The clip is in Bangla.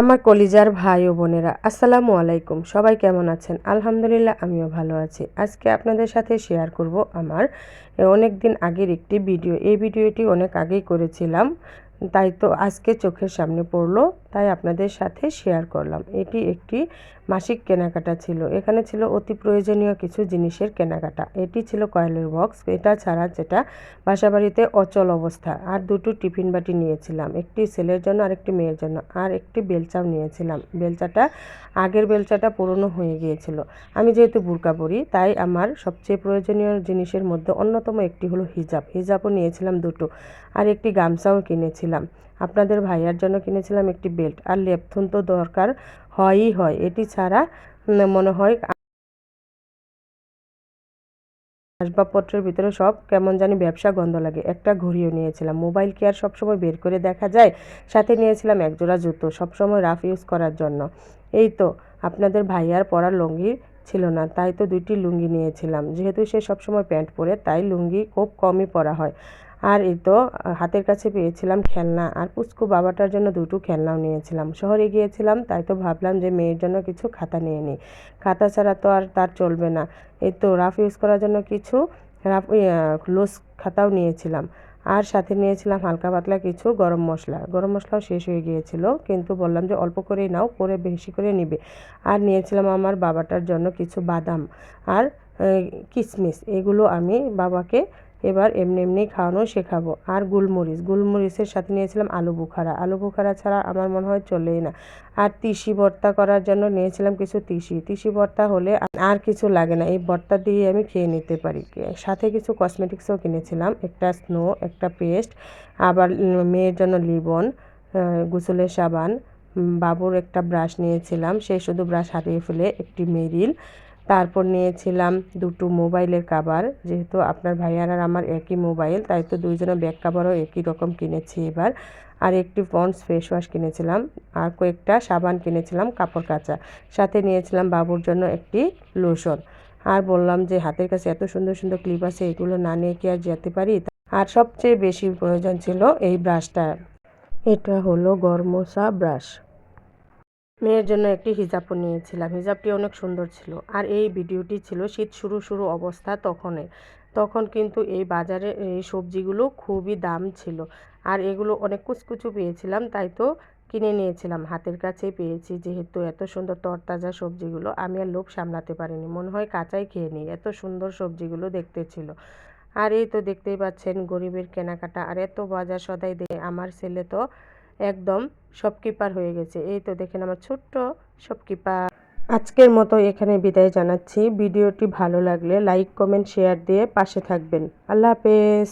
আমার কলিজার ভাই ও বোনেরা, আসসালামু আলাইকুম। সবাই কেমন আছেন? আলহামদুলিল্লাহ, আমিও ভালো আছি। আজকে আপনাদের সাথে শেয়ার করব আমার অনেক দিন আগের একটি ভিডিও এই ভিডিওটি অনেক আগেই করেছিলাম, তাই তো আজকে চোখের সামনে পড়ল। তাই আপনাদের সাথে শেয়ার করলাম। এটি একটি মাসিক কেনাকাটা ছিল। এখানে ছিল অতি প্রয়োজনীয় কিছু জিনিসের কেনাকাটা। এটি ছিল কয়েলের বক্স এটা ছাড়া যেটা বাসাবাড়িতে অচল অবস্থা। আর দুটো টিফিন বাটি নিয়েছিলাম। একটি ছেলের জন্য আর একটি মেয়ের জন্য। আর একটি বেলচাও নিয়েছিলাম। বেলচাটা, আগের বেলচাটা পুরনো হয়ে গিয়েছিল। আমি যেহেতু বুরকা পরি, তাই আমার সবচেয়ে প্রয়োজনীয় জিনিসের মধ্যে অন্যতম একটি হলো হিজাব। হিজাবও নিয়েছিলাম দুটো। আর একটি গামছাও কিনেছিলাম। আপনাদের ভাইয়ার জন্য কিনেছিলাম একটি বেল্ট। আর লেপথুন তো দরকার, হয়ই হয়। এটি ছাড়া মনে হয় আসবাবপত্রের ভিতরে সব কেমন জানি ব্যবসা গন্ধ লাগে। একটা ঘড়িও নিয়েছিলাম। মোবাইল কি আর সবসময় বের করে দেখা যায়? সাথে নিয়েছিলাম একজোড়া জুতো, সবসময় রাফ ইউজ করার জন্য। এই তো, আপনাদের ভাইয়ার পরার লুঙ্গি ছিল না, তাই তো দুইটি লুঙ্গি নিয়েছিলাম। যেহেতু সে সবসময় প্যান্ট পরে, তাই লুঙ্গি খুব কমই পরা হয়। আর এই তো, হাতের কাছে পেয়েছিলাম খেলনা আর পুচকু বাবাটার জন্য দুটো খেলনাও নিয়েছিলাম। শহরে গিয়েছিলাম, তাই তো ভাবলাম যে মেয়ের জন্য কিছু খাতা নিয়ে নিই। খাতা ছাড়া তো আর তার চলবে না। এই তো রাফ ইউজ করার জন্য কিছু, রাফ লুজ খাতাও নিয়েছিলাম। আর সাথে নিয়েছিলাম হালকা পাতলা কিছু গরম মশলা। গরম মশলাও শেষ হয়ে গিয়েছিল, কিন্তু বললাম যে অল্প করেই নাও, করে বেশি করে নিবে। আর নিয়েছিলাম আমার বাবাটার জন্য কিছু বাদাম আর কিশমিশ এগুলো আমি বাবাকে এবার এমনি এমনি খাওয়ানো শেখাবো। আর গুলমরিচ, গুলমরিচের সাথে নিয়েছিলাম আলু বুখারা। আলু বুখারা ছাড়া আমার মনে হয় চলেই না। আর তিসি ভর্তা করার জন্য নিয়েছিলাম কিছু তিসি। তিসি ভর্তা হলে আর কিছু লাগে না। এই ভর্তা দিয়ে আমি খেয়ে নিতে পারি। সাথে কিছু কসমেটিক্সও কিনেছিলাম। একটা স্নো একটা পেস্ট আবার মেয়ের জন্য লিবন গোসলের সাবান বাবুর একটা ব্রাশ নিয়েছিলাম। সে শুধু ব্রাশ হারিয়ে ফেলে, একটি মেরিল তারপর নিয়েছিলাম দুটো মোবাইলের কাবার। যেহেতু আপনার ভাইয়ার আর আমার একই মোবাইল, তাই তো দুইজনের ব্যাক কাভারও একই রকম কিনেছি এবার। আর একটি পন্ডস ফেস ওয়াশ কিনেছিলাম, আর কয়েকটা সাবান কিনেছিলাম, কাপড় কাচা। সাথে নিয়েছিলাম বাবুর জন্য একটি লোশন আর বললাম যে, হাতের কাছে এত সুন্দর সুন্দর ক্লিপ আছে, এগুলো না নিয়ে কি আর যেতে পারি? আর সবচেয়ে বেশি প্রয়োজন ছিল এই ব্রাশটা এটা হলো গরমসা ব্রাশ মেয়ের জন্য একটি হিজাবও নিয়েছিলাম। হিজাবটি অনেক সুন্দর ছিল। আর এই ভিডিওটি ছিল শীত শুরু শুরু অবস্থা তখনের। তখন কিন্তু এই বাজারে এই সবজিগুলো খুবই দাম ছিল। আর এগুলো অনেক কুচকুচু পেয়েছিলাম, তাই তো কিনে নিয়েছিলাম। হাতের কাছেই পেয়েছি, যেহেতু এত সুন্দর তরতাজা সবজিগুলো আমি আর লোভ সামলাতে পারিনি। মনে হয় কাঁচাই খেয়ে নিই। এত সুন্দর সবজিগুলো দেখতে ছিল। আর এই তো দেখতেই পাচ্ছেন গরিবের কেনাকাটা। আর এত বাজার সদাই দিয়ে আমার ছেলে তো একদম শপকিপার হয়ে গেছে। এই তো দেখেন আমার ছোট্ট শপকিপার আজকের মতো এখানে বিদায় জানাচ্ছি। ভিডিওটি ভালো লাগলে লাইক কমেন্ট শেয়ার দিয়ে পাশে থাকবেন। আল্লাহ হাফেজ।